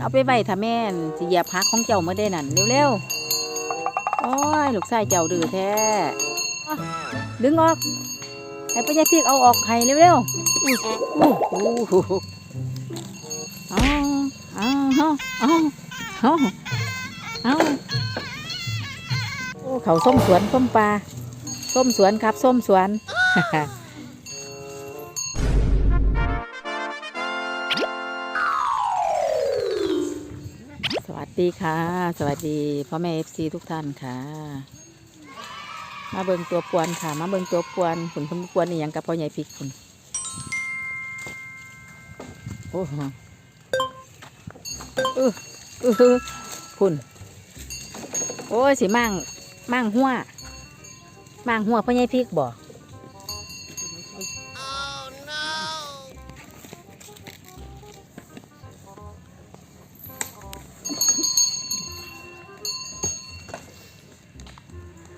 เอาไปไว้ถ้าแม่นสิเหยียบพักของเจ้าเมื่อได้นั่นเร็วๆ โอ้ยลูกชายเจ้าดื้อแท้ดึงออกให้ปัญญาพีกเอาออกให้เร็วๆอู้อู้อู้เอาเอาเอาเอาเอาเอาเขาส้มสวนส้มปลาส้มสวนครับส้มสวน ดีค่ะ สวัสดีพ่อแม่เอฟซีทุกท่านค่ะ มาเบิงตัวปวนค่ะ มาเบิงตัวปวนผลผลปวนนี่ยังกับพ่อใหญ่พริกคุณโอ้โหเออเออพุ่นโอ้ยสิมั่งมั่งหัวมั่งหัวพ่อใหญ่พริกบ่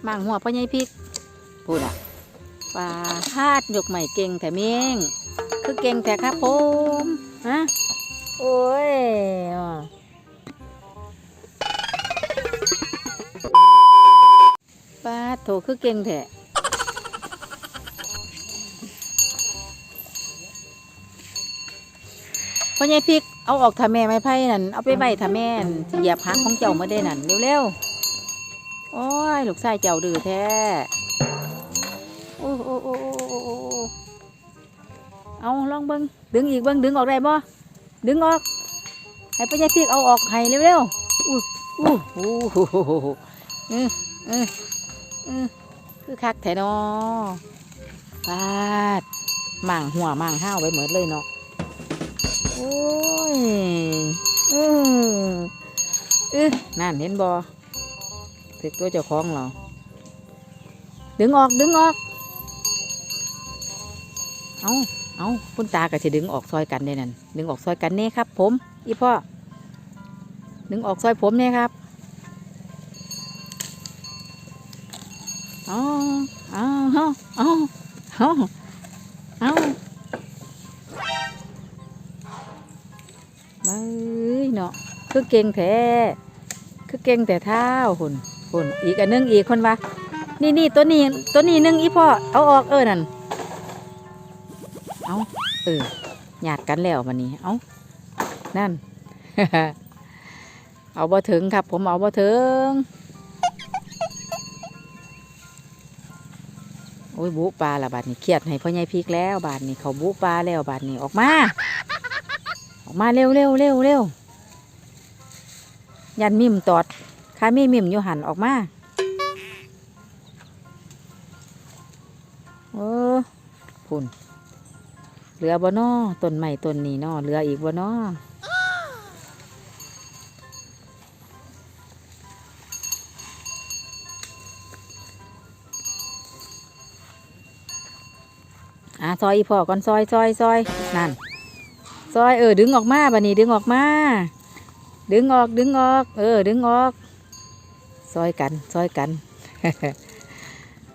มั่งหัวพ่อใหญ่พริกพูดอะปลาพาดยกใหม่เก่งแต่เมียงคือเก่งแต่ครับผมฮะโอ้ยอะปลาโถคือเก่งแท้พ่อใหญ่พริกเอาออกถ้าแม่ไม่ไผ่นั่นเอาไปไว้ถ้าแม่นสิเหยียบหางของเจ้าเมื่อได้นั่นเร็วๆ โอ้ย ลูกชายเจ้าดื้อแท้ โอ้โอ้โอ้โอ้โอ้โอ้เอาลองเบิ้งดึงอีกเบิ้งดึงออกได้บ่ดึงออก ให้ปัญญาพีกเอาออกให้เร็วๆอู้อู้อู้หูหูหูหูเออเออเออคือคักแท้นาะปาดหมั่างหัวหมั่างห้าวไว้เหมือนเลยเนาะ โอ้ยเออเออนั่นเห็นบ่ ถึกตัวเจ้าของเรา ดึงออกดึงออก เอาเอาคุณตาก็จะดึงออกซอยกันเด้นั่น ดึงออกซอยกันเนี่ครับ ผม อีพ่อ ดึงออกซอยผมเนี่ยครับเอาเอาเอาเอาเอาเอาเบ้ยเนาะ คือเก่งแท้ คือเก่งแต่เท้าหุ่น หุ่นอีกอันนึงอีกคนว่านี่นี่ตัวนี้ตัวนี้นึงอีพ่อเอาออกเออนั่นเอาเออหยาดกันแล้ววันนี้เอานั่น เอาบ่ถึงครับ ผมเอาบ่ถึงโอ้ยบุปลาละบาดนี้เครียดให้พ่อใหญ่พีกแล้วบาดนี้เขาบุปลาแล้วบาดนี้ออกมาออกมาเร็วเร็วเร็วเร็วยันมิมตอด ข้ามีมิมอยู่หันออกมาโอ้พุ่นเหลือบ่นอต้นใหม่ต้นนี้นอเหลืออีกบ่นออะซอยอีพ่อก่อนซอยซอยซอยนั่นซอยเออดึงออกมาบันนี้ดึงออกมา ดึงออกดึงออก เออ ดึงออก ซอยกันซอยกัน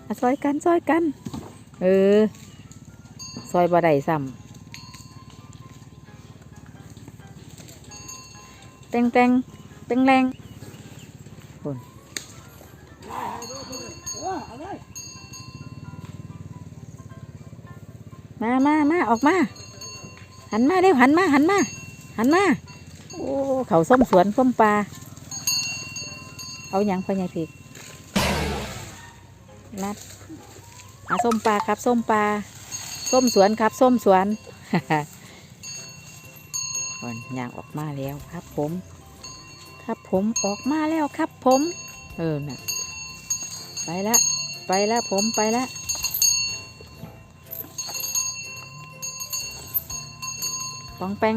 อะซอยกันซอยกัน เออ ซอยบ่ได้ซ้ำแตงแตงแตงแรงคนมามามาออกมา หันมาเร็วหันมาหันมา หันมา โอ้ เขาส้มสวนส้มปลา เอาหยังพ่อใหญ่พีกนัดอาส้มปลาครับ ส้มปลาส้มสวนครับ ส้มสวนก่อนยางออกมาแล้วครับ ผม ครับผมออกมาแล้วครับ ผม เออน่ะ ไปละ ไปละผมไปละปองแปง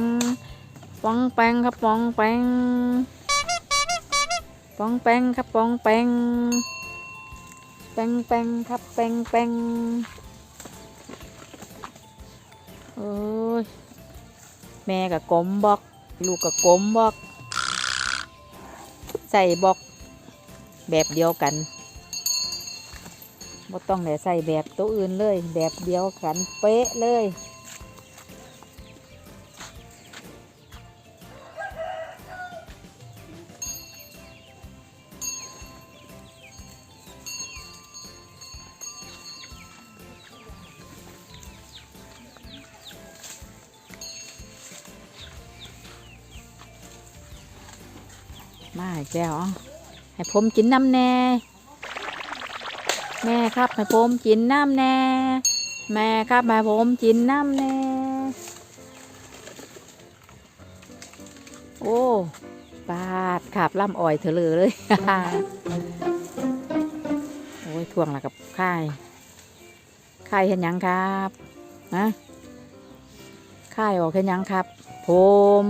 ปองแปงครับปองแปง ปองแปงครับปองแปงแปงแปงครับแปงแปงโอ้ยแม่กับกลมบอก ลูกกับกลมบอก ใส่บอกแบบเดียวกันบ่ต้องแต่ใส่แบบตัวอื่นเลย แบบเดียวกันเป๊ะเลย มาอีกแล้วอ๋อให้ผมกินน้ำแน่ แม่ครับให้ผมกินน้ำแน่ แม่ครับให้ผมกินน้ำแน่ โอ้ปาดขับล่ำอ่อยเถอะเลยเลยโอ้ยทวงละกับค่ายค่ายเห็นยังครับนะค่ายออกเห็นยังครับ ผม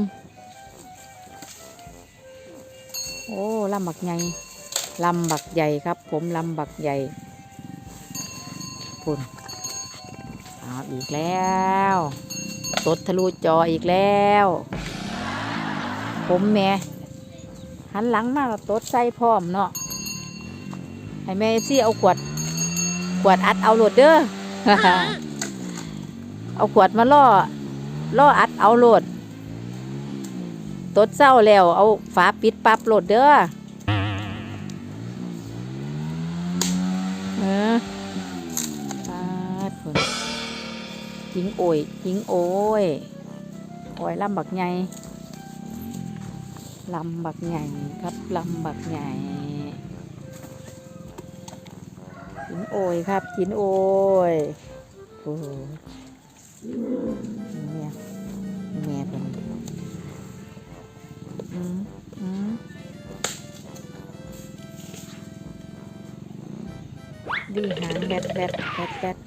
อ้ลำบักใหญ่ลำบักใหญ่ครับ ผมลำบักใหญ่พุ่นเอาอีกแล้วตดทะลุจออีกแล้ว ผมแม่หันหลังมาแล้วตดใส่พร้อมเนาะให้แม่ซี่เอาขวด ขวดอัดเอาโหลดเด้อเอาขวดมาล่อล่ออัดเอาโหลด ตดเศร้าแล้วเอาฝาปิดปับโหลดเด้อเออปาดพุ่นยิงโอยยิงโอยโอยลำบักใหญ่ลำบักใหญ่ครับลำบักใหญ่กินโอยครับกินโอยโอ้โหเนี่ยแม่เป็นอืมอืมดีหางแบดแบดแบดแบด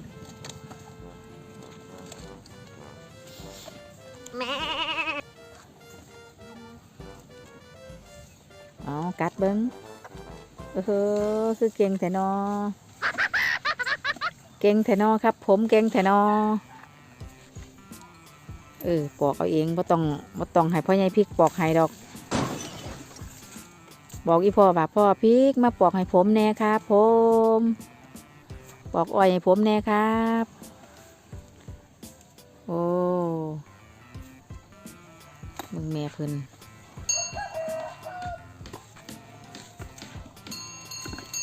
เอากัดเบิ้งเออคือเก่งแต่นอ เก่งแทนอครับ ผมเก่งแทนอ เออ ปอกเอาเองบ่ต้องบ่ต้องให้พ่อใหญ่พริกปอกให้ดอก บอกอีพ่อว่าพ่อพริกมาปอกให้ผมแน่ครับผมปอกอ้อยให้ผมแน่ครับ โอ้มึงแม่เพิ่น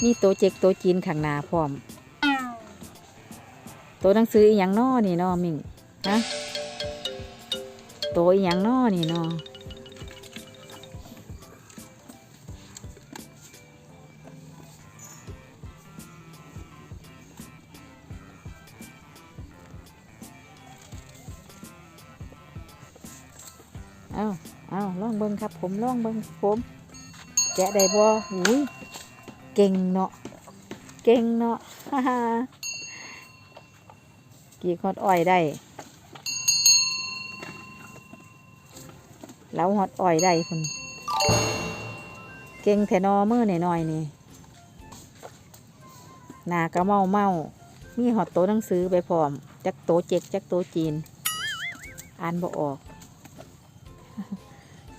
มีโตเจ็กโตจีนข้างหน้าพร้อม โตหนังสืออีหยังน้อนี่น้อมิงฮะโตอีหยังน้อนี่น้อ บิ้งครับ ผมลองเบิ้งผมแกะได้บ่อุ้ยเก่งเนาะเก่งเนาะฮ่าฮ่ากี่ฮอดอ้อยได้แล้วฮอดอ้อยได้คุณเก่งแทนอมือหน่อยนี่หนากระเมาเมามีหอดโตหนังสือไปพร้อมจักโตเจ็กจักโตจีน อ่านบ่ออก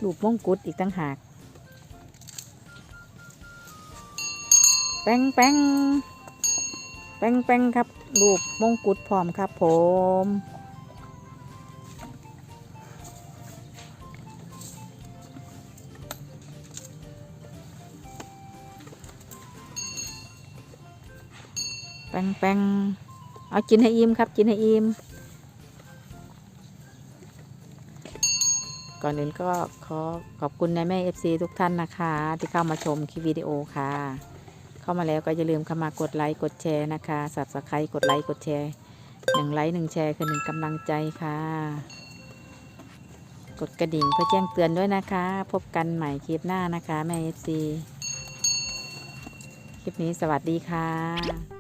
ลูกมงกุฎอีกตั้งหาก แป้งแป้งแป้งแป้งครับ รูปมงกุฎพร้อมครับผมแป้งแป้งเอากินให้อิ่มครับ กินให้อิ่ม ก่อนอื่นก็ขอขอบคุณนายแม่เอฟซีทุกท่านนะคะ ที่เข้ามาชมคลิปวิดีโอค่ะ เข้ามาแล้วก็อย่าลืมเข้ามากดไลค์กดแชร์นะคะสับสไครต์กดไลค์กดแชร์หนึ่งไลค์หนึ่งแชร์คือหนึ่งกำลังใจค่ะ กดกระดิ่งเพื่อแจ้งเตือนด้วยนะคะ พบกันใหม่คลิปหน้านะคะแม่เอฟซีคลิปนี้สวัสดีค่ะ